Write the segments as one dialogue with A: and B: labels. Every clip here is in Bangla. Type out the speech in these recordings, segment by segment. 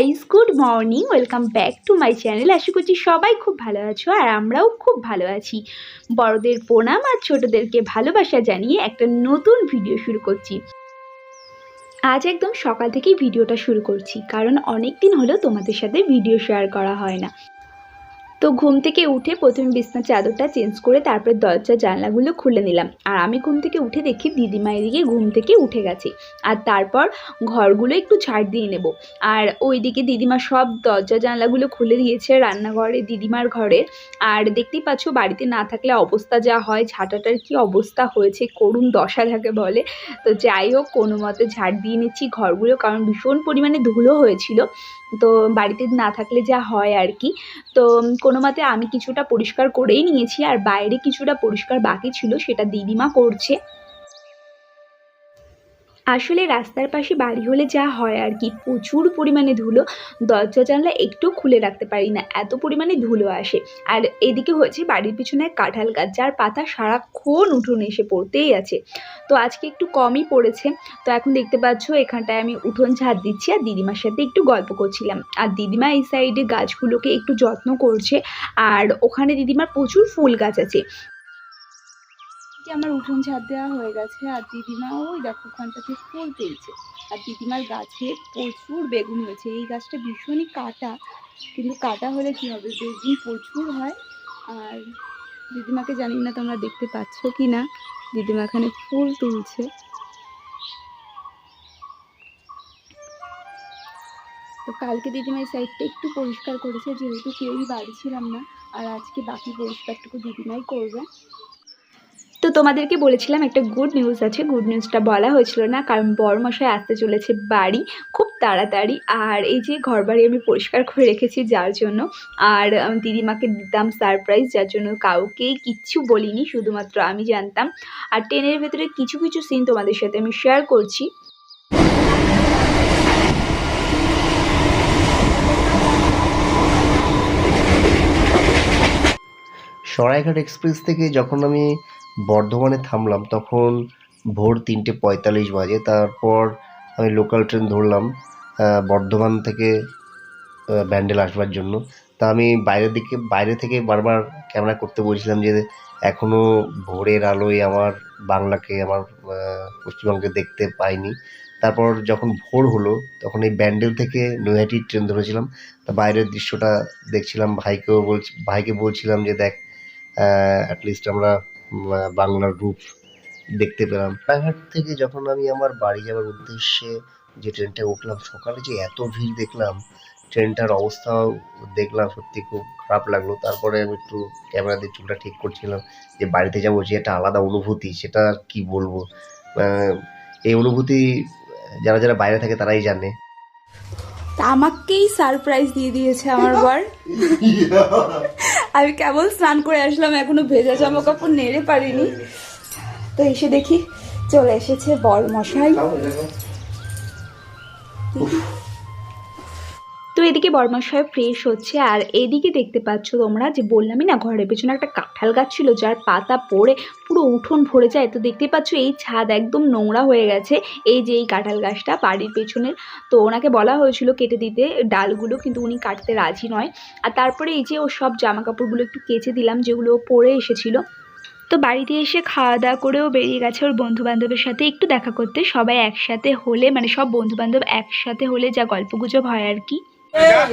A: Guys good morning welcome back to my channel আশা করছি সবাই খুব ভালো আছো আর আমরাও খুব ভালো আছি। বড়দের প্রণাম আর ছোটোদেরকে ভালোবাসা জানিয়ে একটা নতুন ভিডিও শুরু করছি। আজ একদম সকাল থেকেই ভিডিওটা শুরু করছি, কারণ অনেক দিন হলো তোমাদের সাথে ভিডিও শেয়ার করা হয় না। তো ঘুম থেকে উঠে প্রথমে বিছনার চাদরটা চেঞ্জ করে তারপরে দরজা জানলাগুলো খুলে নিলাম। আর আমি ঘুম থেকে উঠে দেখি দিদিমা এদিকে ঘুম থেকে উঠে গেছে। আর তারপর ঘরগুলো একটু ঝাড় দিয়ে নেব। আর ওইদিকে দিদিমা সব দরজা জানলাগুলো খুলে দিয়েছে রান্নাঘরে, দিদিমার ঘরে। আর দেখতেই পাচ্ছ বাড়িতে না থাকলে অবস্থা যা হয়, ঝাঁটাটার কি অবস্থা হয়েছে, করুণ দশা যাকে বলে। তো যাই হোক, কোনো মতে ঝাড় দিয়ে নিচ্ছি ঘরগুলো, কারণ ভীষণ পরিমাণে ধুলো হয়েছিল। তো বাড়িতে না থাকলে যা হয় আর কি। তো কোনো মতে আমি কিছুটা পরিষ্কার করেই নিয়েছি আর বাইরে কিছুটা পরিষ্কার বাকি ছিল সেটা দিদিমা করছে। আসলে রাস্তার পাশে বাড়ি হলে যা হয় আর কি, প্রচুর পরিমাণে ধুলো। দরজা, জানলা একটু খুলে রাখতে পারি না, এত পরিমাণে ধুলো আসে। আর এদিকে হয়েছে বাড়ির পিছনে কাঁঠাল গাছ, যার পাতা সারাক্ষণ উঠোনে এসে পড়তেই আছে। তো আজকে একটু কমই পড়েছে। তো এখন দেখতে পাচ্ছ, এখানটায় আমি উঠোন ঝাড় দিচ্ছি আর দিদিমার সাথে একটু গল্প করছিলাম। আর দিদিমা এই সাইডে গাছগুলোকে একটু যত্ন করছে। আর ওখানে দিদিমার প্রচুর ফুল গাছ আছে। আমার উঠোন ঝাড় দেওয়া হয়ে গেছে আর দিদিমা ওই দেখো ওখানটাতে ফুল পেয়েছে আর দিদিমার গাছে প্রচুর বেগুন হয়েছে। এই গাছটা ভীষণই কাটা, কিন্তু কাটা হলে কি হবে? বেগুন প্রচুর হয় আর দিদিমাকে জানি না তোমরা দেখতে পাচ্ছ কি না দিদিমা এখানে ফুল তুলছে। তো কালকে দিদিমা এই সাইডটা একটু পরিষ্কার করেছে, যেহেতু কেউই বাড়ি ছিলাম না। আর আজকে বাকি পরিষ্কারটুকু দিদিমাই করবে। তো তোমাদেরকে বলেছিলাম একটা গুড নিউজ আছে। গুড নিউজটা বলা হয়েছিল না, কারণ বড়মশাই আসতে চলেছে বাড়ি খুব তাড়াতাড়ি। আর এই যে ঘর বাড়ি আমি পরিষ্কার করে রেখেছি যার জন্য। আর দিদিমাকে দিতাম সারপ্রাইজ যার জন্য কাউকেই কিচ্ছু বলিনি, শুধুমাত্র আমি জানতাম। আর ট্রেনের ভেতরে কিছু কিছু সিন তোমাদের সাথে আমি শেয়ার করছি।
B: সরাইঘাট এক্সপ্রেস থেকে যখন আমি বর্ধমানে থামলাম, তখন ভোর তিনটে পঁয়তাল্লিশ বাজে। তারপর আমি লোকাল ট্রেন ধরলাম বর্ধমান থেকে ব্যান্ডেল আসবার জন্য। তা আমি বাইরের দিকে, বাইরে থেকে বারবার ক্যামেরা করতে বলছিলাম যে এখনও ভোরের আলোয় আমার বাংলাকে, আমার পশ্চিমবঙ্গে দেখতে পাইনি। তারপর যখন ভোর হলো, তখন এই ব্যান্ডেল থেকে নৈহাটি ট্রেন ধরেছিলাম। তা বাইরের দৃশ্যটা দেখছিলাম, ভাইকেও বলছি, ভাইকে বলছিলাম যে দেখ অ্যাটলিস্ট আমরা বাংলার রূপ দেখতে পেলাম। রায়হাট থেকে যখন আমি আমার বাড়ি যাওয়ার উদ্দেশ্যে যে ট্রেনটা উঠলাম সকালে যে এত ভিড় দেখলাম ট্রেনটার অবস্থাও দেখলাম সত্যি খুব খারাপ লাগল। তারপরে আমি একটু ক্যামেরা দিয়ে চুলটা ঠিক করছিলাম যে বাড়িতে যাব যে একটা আলাদা অনুভূতি সেটা আর কি বলব? আহ, এই অনুভূতি যারা যারা বাইরে থাকে তারাই জানে।
A: তা আমাকেই সারপ্রাইজ দিয়ে দিয়েছে আমার বর। আমি কেবল স্নান করে আসলাম, এখনও ভেজা জামা কাপড় নেড়ে পারিনি। তো এসে দেখি চলে এসেছে বর মশাই তো এদিকে বর্মশায় ফ্রেশ হচ্ছে আর এদিকে দেখতে পাচ্ছ তোমরা যে বললামই না, ঘরের পেছনে একটা কাঁঠাল গাছ ছিল যার পাতা পড়ে পুরো উঠোন ভরে যায়। তো দেখতে পাচ্ছ এই ছাদ একদম নোংরা হয়ে গেছে। এই যে এই কাঁঠাল গাছটা বাড়ির পেছনের, তো ওনাকে বলা হয়েছিল কেটে দিতে ডালগুলো, কিন্তু উনি কাটতে রাজি নয়। আর তারপরে এই যে ও সব জামা কাপড়গুলো একটু কেচে দিলাম, যেগুলো পরে এসেছিল। তো বাড়িতে এসে খাওয়া দাওয়া করেও বেরিয়ে গেছে ওর বন্ধু বান্ধবের সাথে। একটু দেখা করতে সবাই একসাথে হলে মানে সব বন্ধু বান্ধব একসাথে হলে যা গল্পগুজব হয় আর কি।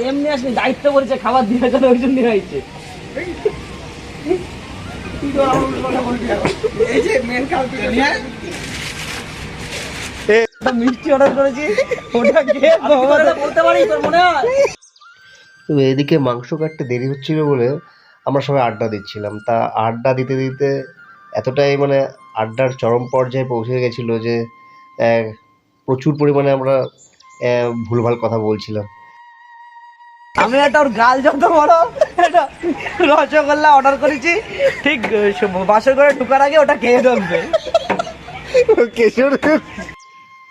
C: এমনি আসলে দায়িত্ব করেছে খাবার দিয়ে জন্য ওই জন্য হয়েছে। এই যে মেন কাউকে মিষ্টি অর্ডার করেছি ওটা খেয়ে বলতে পারি তোর মনে হয়?
B: তো এদিকে মাংস কাটতে দেরি হচ্ছিল বলে আমরা সবাই আড্ডা দিচ্ছিলাম। তা আড্ডা দিতে দিতে এতটাই মানে আড্ডার চরম পর্যায়ে পৌঁছে গেছিল যে প্রচুর পরিমাণে আমরা ভুলভাল কথা বলছিলাম।
C: আমি একটা ওর গাল যত বড় একটা রসগোল্লা অর্ডার করেছি। ঠিক বাসর করে ঢুকার আগে ওটা খেয়ে ঢুকবে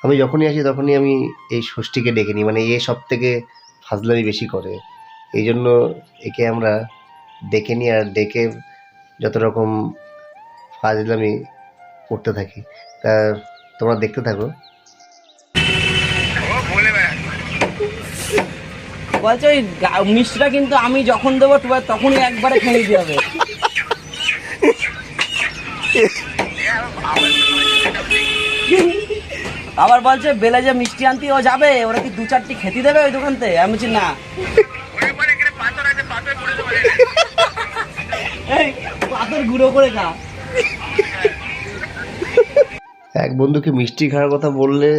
B: আমি যখনই আসি তখনই আমি এই ষষ্ঠীকে ডেকে নিই মানে এ সব থেকে ফাজলামি বেশি করে। এই জন্য একে আমরা ডেকে নিই আর ডেকে যত রকম ফাজলামি করতে থাকি। তা তোমরা দেখতে থাকো।
C: বলছে ওই মিষ্টিটা কিন্তু আমি যখন দেবো টুবার তখনই একবারে খেয়ে দিতে হবে। আবার বলছে, বেলে যে মিষ্টি আনতে, ও যাবে? ওরা কি দু চারটি খেতে দেবে ওই দোকান থেকে? আমি বলছি, না। পাথর গুঁড়ো করে খা।
B: এক বন্ধুকে মিষ্টি খাওয়ার কথা বললে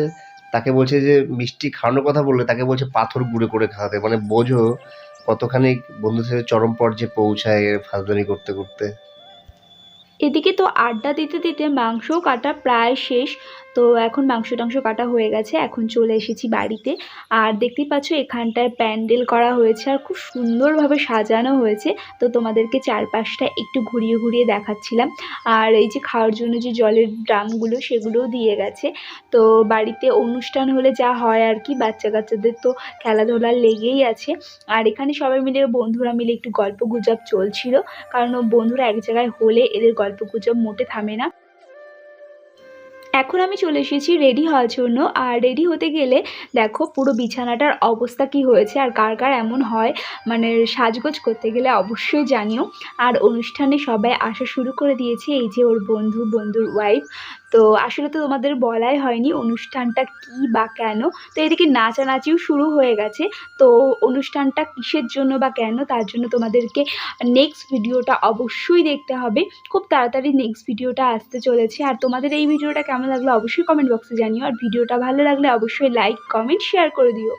B: তাকে বলছে যে, মিষ্টি খাওয়ানোর কথা বললে তাকে বলছে পাথর গুঁড়ে করে খাওয়াতে। মানে বোঝো কতখানি বন্ধুদের চরম পর্যায়ে পৌঁছায় ফাজদানি করতে করতে।
A: এদিকে তো আড্ডা দিতে দিতে মাংসও কাটা প্রায় শেষ। তো এখন মাংস টাংস কাটা হয়ে গেছে, এখন চলে এসেছি বাড়িতে। আর দেখতেই পাচ্ছ এখানটায় প্যান্ডেল করা হয়েছে আর খুব সুন্দরভাবে সাজানো হয়েছে। তো তোমাদেরকে চারপাশটা একটু ঘুরিয়ে ঘুরিয়ে দেখাচ্ছিলাম। আর এই যে খাওয়ার জন্য যে জলের ড্রামগুলো সেগুলোও দিয়ে গেছে। তো বাড়িতে অনুষ্ঠান হলে যা হয় আর কি বাচ্চা কাচ্চাদের তো খেলাধুলা লেগেই আছে। আর এখানে সবাই মিলে বন্ধুরা মিলে একটু গল্প গুজব চলছিল। কারণ বন্ধুরা এক জায়গায় হলে এদের গল্প গুজব মোটে থামে না। এখন আমি চলে এসেছি রেডি হওয়ার জন্য। আর রেডি হতে গেলে দেখো পুরো বিছানাটার অবস্থা কি হয়েছে আর কার কার এমন হয় মানে সাজগোজ করতে গেলে অবশ্যই জানিও। আর অনুষ্ঠানে সবাই আসা শুরু করে দিয়েছে এই যে ওর বন্ধু, বন্ধুর ওয়াইফ তো আসলে তো তোমাদের বলাই হয়নি অনুষ্ঠানটা কী বা কেন? তো এদিকে নাচানাচিও শুরু হয়ে গেছে। তো অনুষ্ঠানটা কিসের জন্য বা কেন? তার জন্য তোমাদেরকে নেক্সট ভিডিওটা অবশ্যই দেখতে হবে। খুব তাড়াতাড়ি নেক্সট ভিডিওটা আসতে চলেছে। আর তোমাদের এই ভিডিওটা কেমন লাগল অবশ্যই কমেন্ট বক্সে জানিও। আর ভিডিওটা ভালো লাগলে অবশ্যই লাইক কমেন্ট শেয়ার করে দিও।